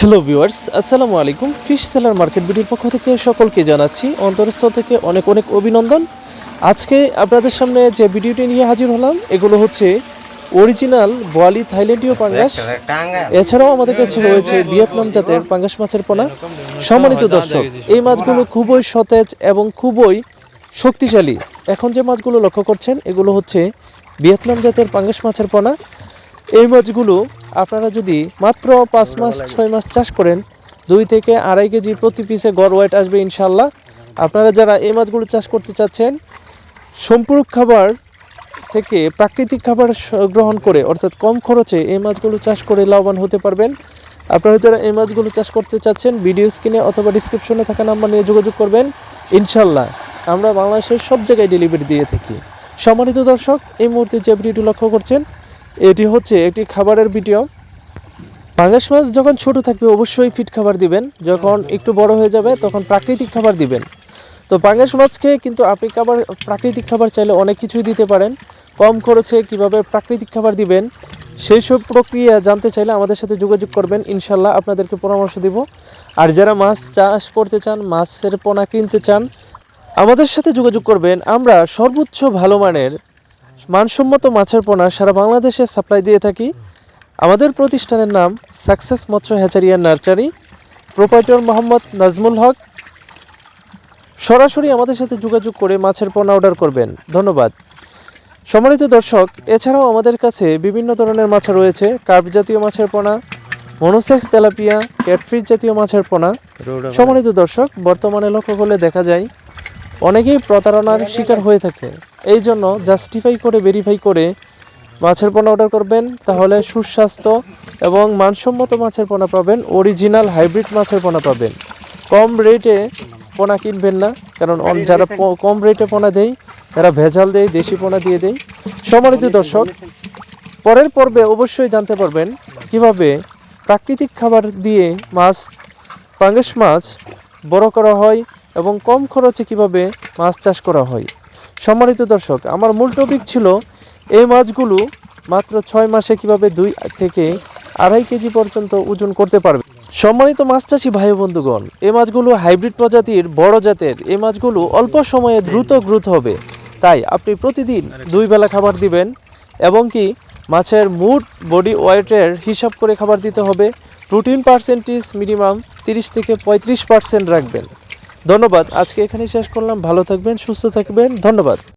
Hello viewers আসসালামু আলাইকুম fish seller market বিডির পক্ষ থেকে সকলকে জানাচ্ছি অন্তরস্থ থেকে অনেক অনেক অভিনন্দন। আজকে আপনাদের সামনে যে ভিডিওটি নিয়ে হাজির হলাম, এগুলো হচ্ছে অরিজিনাল বোয়ালি থাইল্যান্ডীয় পাঙ্গাস। এছাড়াও আমাদের কাছে রয়েছে ভিয়েতনাম জাতের পাঙ্গাস মাছের পোনা। সম্মানিত দর্শক, এই মাছগুলো খুবই সতেজ এবং খুবই শক্তিশালী। এখন যে মাছগুলো লক্ষ্য করছেন, এগুলো হচ্ছে ভিয়েতনাম জাতের পাঙ্গাস মাছের পোনা। এই মাছগুলো আপনারা যদি মাত্র পাঁচ মাস, ছয় মাস চাষ করেন, দুই থেকে আড়াই কেজি প্রতি পিসে গড় ওয়েট আসবে ইনশাল্লাহ আপনারা যারা এই মাছগুলো চাষ করতে চাচ্ছেন, সম্পূরক খাবার থেকে প্রাকৃতিক খাবার গ্রহণ করে, অর্থাৎ কম খরচে এই মাছগুলো চাষ করে লাভবান হতে পারবেন। আপনারা যারা এই মাছগুলো চাষ করতে চাচ্ছেন, ভিডিও স্ক্রিনে অথবা ডিসক্রিপশনে থাকা নাম্বার নিয়ে যোগাযোগ করবেন। ইনশাল্লাহ আমরা বাংলাদেশের সব জায়গায় ডেলিভারি দিয়ে থাকি। সম্মানিত দর্শক, এই মুহূর্তে যে ভিডিওটি লক্ষ্য করছেন এটি হচ্ছে একটি খাবারের ভিডিও। পাঙ্গাস মাছ যখন ছোট থাকবে, অবশ্যই ফিট খাবার দিবেন। যখন একটু বড় হয়ে যাবে, তখন প্রাকৃতিক খাবার দিবেন। তো পাঙ্গাস মাছকে কিন্তু আপনি খাবার, প্রাকৃতিক খাবার চাইলে অনেক কিছুই দিতে পারেন। কম খরচে কীভাবে প্রাকৃতিক খাবার দিবেন সেই সব প্রক্রিয়া জানতে চাইলে আমাদের সাথে যোগাযোগ করবেন। ইনশাল্লাহ আপনাদেরকে পরামর্শ দিব। আর যারা মাছ চাষ করতে চান, মাছের পোনা কিনতে চান, আমাদের সাথে যোগাযোগ করবেন। আমরা সর্বোচ্চ ভালো মানের মানসম্মত মাছের পোনা সারা বাংলাদেশে সাপ্লাই দিয়ে থাকি। আমাদের প্রতিষ্ঠানের নাম সাকসেস মৎস্য হ্যাচারিয়া নার্সারি প্রোপাইটর মোহাম্মদ নাজমুল হক। সরাসরি আমাদের সাথে যোগাযোগ করে মাছের পোনা অর্ডার করবেন। ধন্যবাদ। সম্মানিত দর্শক এছাড়াও আমাদের কাছে বিভিন্ন ধরনের মাছ রয়েছে। কার্প জাতীয় মাছের পোনা মনোসেক্স তেলাপিয়া ক্যাটফিশ জাতীয় মাছের পোনা। সম্মানিত দর্শক বর্তমানে লক্ষ্য করলে দেখা যায় অনেকেই প্রতারণার শিকার হয়ে থাকে। এই জন্য জাস্টিফাই করে ভেরিফাই করে মাছের পোনা অর্ডার করবেন। তাহলে সুস্বাস্থ্য এবং মানসম্মত মাছের পোনা পাবেন অরিজিনাল হাইব্রিড মাছের পোনা পাবেন। কম রেটে পোনা কিনবেন না কারণ যারা কম রেটে পোনা দেয় তারা ভেজাল দেয় দেশি পোনা দিয়ে দেয়। সম্মানিত দর্শক পরের পর্বে অবশ্যই জানতে পারবেন কীভাবে প্রাকৃতিক খাবার দিয়ে মাছ পাঙ্গাস মাছ বড় করা হয় এবং কম খরচে কীভাবে মাছ চাষ করা হয়। সম্মানিত দর্শক, আমার মূল টপিক ছিল এই মাছগুলো মাত্র ছয় মাসে কীভাবে দুই থেকে আড়াই কেজি পর্যন্ত ওজন করতে পারবে। সম্মানিত মাছ চাষি ভাই বন্ধুগণ, এই মাছগুলো হাইব্রিড প্রজাতির, বড় জাতের, এই মাছগুলো অল্প সময়ে দ্রুত গ্রোথ হবে। তাই আপনি প্রতিদিন দুই বেলা খাবার দিবেন এবং কি মাছের মুড বডি ওয়েটের হিসাব করে খাবার দিতে হবে। প্রোটিন পার্সেন্টেজ মিনিমাম তিরিশ থেকে পঁয়ত্রিশ পার্সেন্ট রাখবেন। ধন্যবাদ। আজকে এখানেই শেষ করলাম। ভালো থাকবেন সুস্থ থাকবেন। ধন্যবাদ।